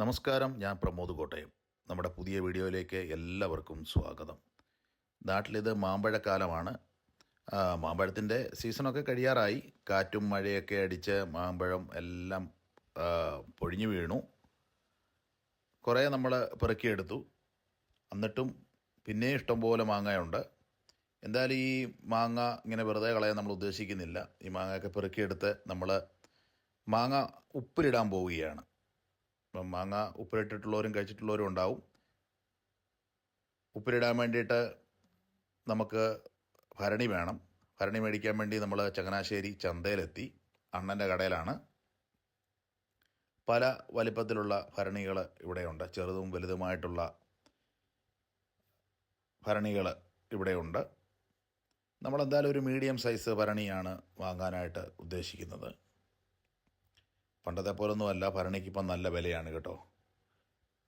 നമസ്കാരം ഞാൻ പ്രമോദ് കോട്ടയം. നമ്മുടെ പുതിയ വീഡിയോയിലേക്ക് എല്ലാവർക്കും സ്വാഗതം. നാട്ടിലിത് മാമ്പഴക്കാലമാണ്. മാമ്പഴത്തിന്റെ സീസണൊക്കെ കഴിയാറായി. കാറ്റും മഴയൊക്കെ അടിച്ച് മാമ്പഴം എല്ലാം പൊഴിഞ്ഞു വീണു. കുറേ നമ്മൾ പെറുക്കിയെടുത്തു. എന്നിട്ടും പിന്നെയും ഇഷ്ടംപോലെ മാങ്ങയുണ്ട്. എന്തായാലും ഈ മാങ്ങ ഇങ്ങനെ വെറുതെ കളയാൻ നമ്മൾ ഉദ്ദേശിക്കുന്നില്ല. ഈ മാങ്ങയൊക്കെ പെറുക്കിയെടുത്ത് നമ്മൾ മാങ്ങ ഉപ്പിലിടാൻ പോവുകയാണ്. മാങ്ങ ഉപ്പിലിട്ടിട്ടുള്ളവരും കഴിച്ചിട്ടുള്ളവരും ഉണ്ടാവും. ഉപ്പിലിടാൻ വേണ്ടിയിട്ട് നമുക്ക് ഭരണി വേണം. ഭരണി മേടിക്കാൻ വേണ്ടി നമ്മൾ ചങ്ങനാശ്ശേരി ചന്തയിലെത്തി. അണ്ണന്റെ കടയിലാണ്. പല വലിപ്പത്തിലുള്ള ഭരണികൾ ഇവിടെയുണ്ട്. ചെറുതും വലുതുമായിട്ടുള്ള ഭരണികൾ ഇവിടെയുണ്ട്. നമ്മളെന്തായാലും ഒരു മീഡിയം സൈസ് ഭരണിയാണ് വാങ്ങാനായിട്ട് ഉദ്ദേശിക്കുന്നത്. പണ്ടത്തെ പോലൊന്നുമല്ല ഭരണിക്ക് ഇപ്പം നല്ല വിലയാണ് കേട്ടോ.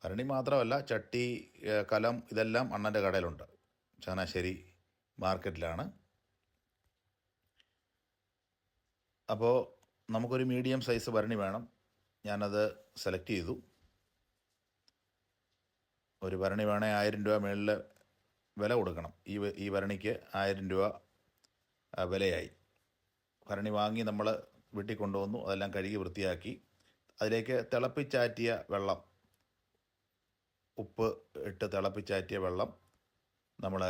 ഭരണി മാത്രമല്ല ചട്ടി കലം ഇതെല്ലാം അണ്ണന്റെ കടയിലുണ്ട്. ചങ്ങനാശ്ശേരി മാർക്കറ്റിലാണ്. അപ്പോൾ നമുക്കൊരു മീഡിയം സൈസ് ഭരണി വേണം. ഞാനത് സെലക്ട് ചെയ്തു. ഒരു ഭരണി വേണേൽ ആയിരം രൂപ മേളിൽ വില കൊടുക്കണം. ഈ ഈ ഭരണിക്ക് ആയിരം രൂപ വിലയായി. ഭരണി വാങ്ങി നമ്മൾ വീട്ടിൽ കൊണ്ടുവന്നു അതെല്ലാം കഴുകി വൃത്തിയാക്കി. അതിലേക്ക് തിളപ്പിച്ചാറ്റിയ വെള്ളം ഉപ്പ് ഇട്ട് തിളപ്പിച്ചാറ്റിയ വെള്ളം നമ്മൾ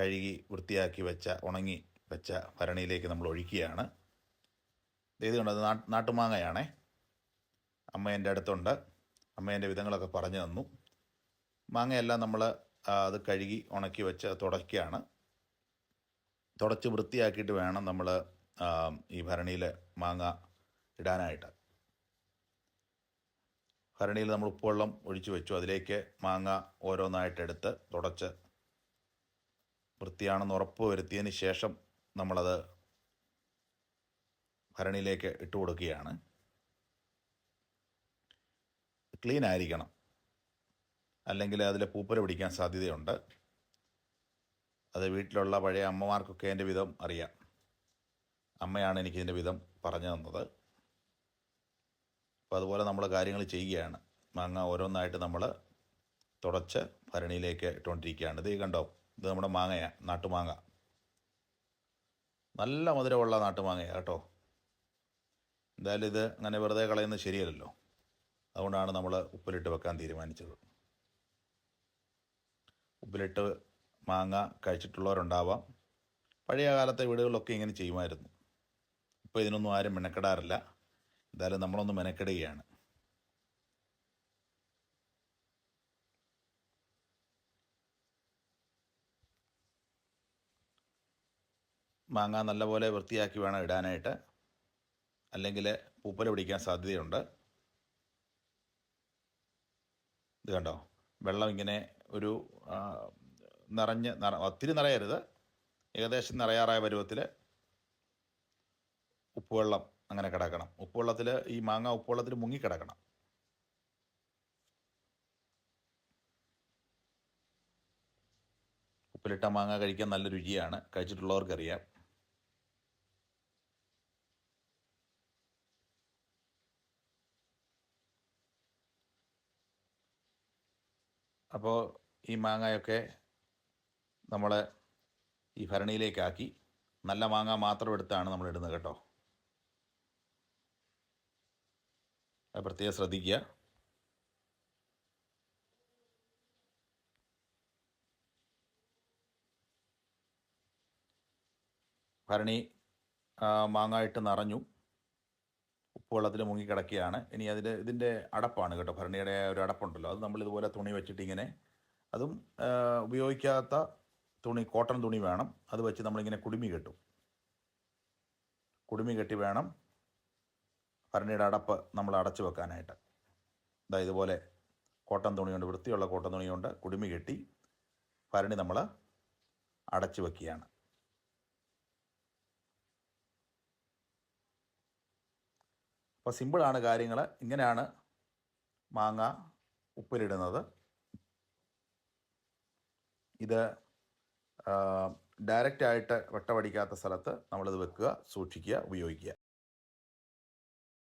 കഴുകി വൃത്തിയാക്കി വെച്ച ഉണങ്ങി വെച്ച ഭരണിയിലേക്ക് നമ്മൾ ഒഴിക്കുകയാണ്. ഇത് കണ്ടത് നാട്ടുമാങ്ങയാണേ. അമ്മ എന്റെ അടുത്തുണ്ട്. അമ്മ എന്റെ വിധങ്ങളൊക്കെ പറഞ്ഞു തന്നു. മാങ്ങയെല്ലാം നമ്മൾ അത് കഴുകി ഉണക്കി വെച്ച് തുടയ്ക്കുകയാണ്. തുടച്ച് വൃത്തിയാക്കിയിട്ട് വേണം നമ്മൾ ഈ ഭരണിയിൽ മാങ്ങ ഇടാനായിട്ട്. ഭരണിയിൽ നമ്മൾ ഉപ്പുവെള്ളം ഒഴിച്ചു വെച്ചു. അതിലേക്ക് മാങ്ങ ഓരോന്നായിട്ട് എടുത്ത് തുടച്ച് വൃത്തിയാണെന്ന് ഉറപ്പ് വരുത്തിയതിന് ശേഷം നമ്മളത് ഭരണിയിലേക്ക് ഇട്ട് കൊടുക്കുകയാണ്. ക്ലീൻ ആയിരിക്കണം. അല്ലെങ്കിൽ അതിൽ പൂപ്പല പിടിക്കാൻ സാധ്യതയുണ്ട്. അത് വീട്ടിലുള്ള പഴയ അമ്മമാർക്കൊക്കെ അതിന്റെ വിധം അറിയാം. അമ്മയാണ് എനിക്ക് ഇതിന്റെ വിധം പറഞ്ഞു തന്നത്. അപ്പോൾ അതുപോലെ നമ്മൾ കാര്യങ്ങൾ ചെയ്യുകയാണ്. മാങ്ങ ഓരോന്നായിട്ട് നമ്മൾ തുടച്ച് ഭരണിയിലേക്ക് ഇട്ടുകൊണ്ടിരിക്കുകയാണ്. ഇത് കണ്ടോ? ഇത് നമ്മുടെ മാങ്ങയാണ് നാട്ടുമാങ്ങ. നല്ല മധുരമുള്ള നാട്ടുമാങ്ങയാണ് കേട്ടോ. എന്തായാലും ഇത് അങ്ങനെ വെറുതെ കളയുന്നത് ശരിയല്ലല്ലോ. അതുകൊണ്ടാണ് നമ്മൾ ഉപ്പിലിട്ട് വെക്കാൻ തീരുമാനിച്ചത്. ഉപ്പിലിട്ട് മാങ്ങ കഴിച്ചിട്ടുള്ളവരുണ്ടാവാം. പഴയ കാലത്തെ വീടുകളിലൊക്കെ ഇങ്ങനെ ചെയ്യുമായിരുന്നു. ഇപ്പോൾ ഇതിനൊന്നും ആരും മെനക്കെടാറില്ല. എന്തായാലും നമ്മളൊന്ന് മെനക്കെടുകയാണ്. മാങ്ങ നല്ലപോലെ വൃത്തിയാക്കി വേണം ഇടാനായിട്ട്. അല്ലെങ്കിൽ പൂപ്പല പിടിക്കാൻ സാധ്യതയുണ്ട്. ഇത് കണ്ടോ? വെള്ളം ഇങ്ങനെ ഒരു നിറഞ്ഞ് നിറ ഒത്തിരി നിറയരുത്. ഏകദേശം നിറയാറായ പരുവത്തിൽ ഉപ്പുവെള്ളം അങ്ങനെ കിടക്കണം. ഉപ്പുവെള്ളത്തിൽ ഈ മാങ്ങ ഉപ്പുവെള്ളത്തിൽ മുങ്ങിക്കിടക്കണം ഉപ്പിലിട്ട മാങ്ങ കഴിക്കാൻ നല്ല രുചിയാണ്. കഴിച്ചിട്ടുള്ളവർക്കറിയാം. അപ്പോൾ ഈ മാങ്ങയൊക്കെ നമ്മൾ ഈ ഭരണിയിലേക്കാക്കി നല്ല മാങ്ങ മാത്രം എടുത്താണ് നമ്മൾ ഇടുന്നത് കേട്ടോ. അത് പ്രത്യേകം ശ്രദ്ധിക്കുക. ഭരണി മാങ്ങായിട്ട് മാങ്ങ നിറഞ്ഞു ഉപ്പുവെള്ളത്തിൽ മുങ്ങിക്കിടക്കുകയാണ് ഇനി അതിൽ ഇതിന്റെ അടപ്പാണ് കേട്ടോ. ഭരണിയുടെ ഒരു അടപ്പുണ്ടല്ലോ. അത് നമ്മൾ ഇതുപോലെ തുണി വെച്ചിട്ട് ഇങ്ങനെ അതും ഉപയോഗിക്കാത്ത തുണി കോട്ടൺ തുണി വേണം. അത് വെച്ച് നമ്മളിങ്ങനെ കുടുമി കെട്ടും. കുടുമി കെട്ടി വേണം. ഭരണിയുടെ അടപ്പ് നമ്മൾ അടച്ചു വെക്കാനായിട്ട്. ഇതാ ഇതുപോലെ കോട്ടൻ തുണിയുണ്ട് വൃത്തിയുള്ള കോട്ടൻ തുണിയുണ്ട് കുടുമി കെട്ടി ഭരണി നമ്മൾ അടച്ചു വെക്കുകയാണ്. അപ്പോൾ സിമ്പിളാണ് കാര്യങ്ങൾ. ഇങ്ങനെയാണ് മാങ്ങ ഉപ്പിലിടുന്നത്. ഇത് ഡയറക്റ്റായിട്ട് വെട്ടമടിക്കാത്ത സ്ഥലത്ത് നമ്മളിത് വെക്കുക സൂക്ഷിക്കുക ഉപയോഗിക്കുക.